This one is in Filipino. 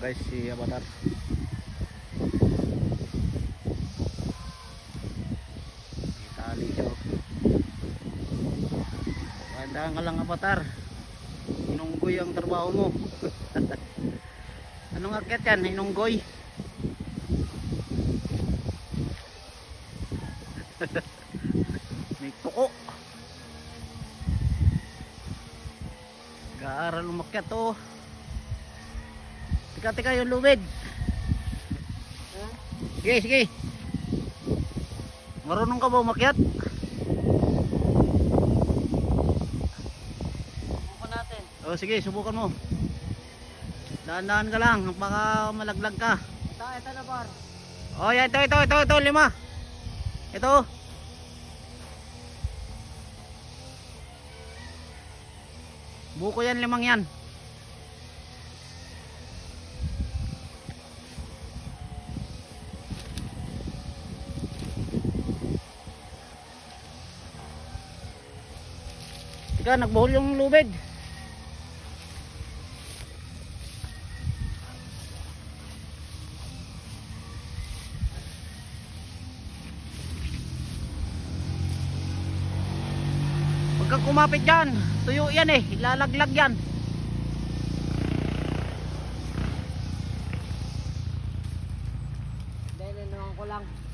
guys si Avatar. Itali siya. oh. Kandahan ka lang Avatar. Inunggoy ang trabaho mo. Anong akyat yan? Inunggoy. May tuko. Gaaral umakyat to. Tika tika yung lubid. Sige, sige. Marunong ka ba umakyat? Subukan natin. O sige, subukan mo. Dahan-dahan ka lang, baka malaglag ka. Ito, ito na bar. Oh, yan, ito, ito, ito, ito, lima. Ito. Buko yan, limang yan. Ika, nagbuhol yung lubid. Huwag kumapit dyan. Tuyo yan eh. Ilalaglag yan. Dahil naman ko lang.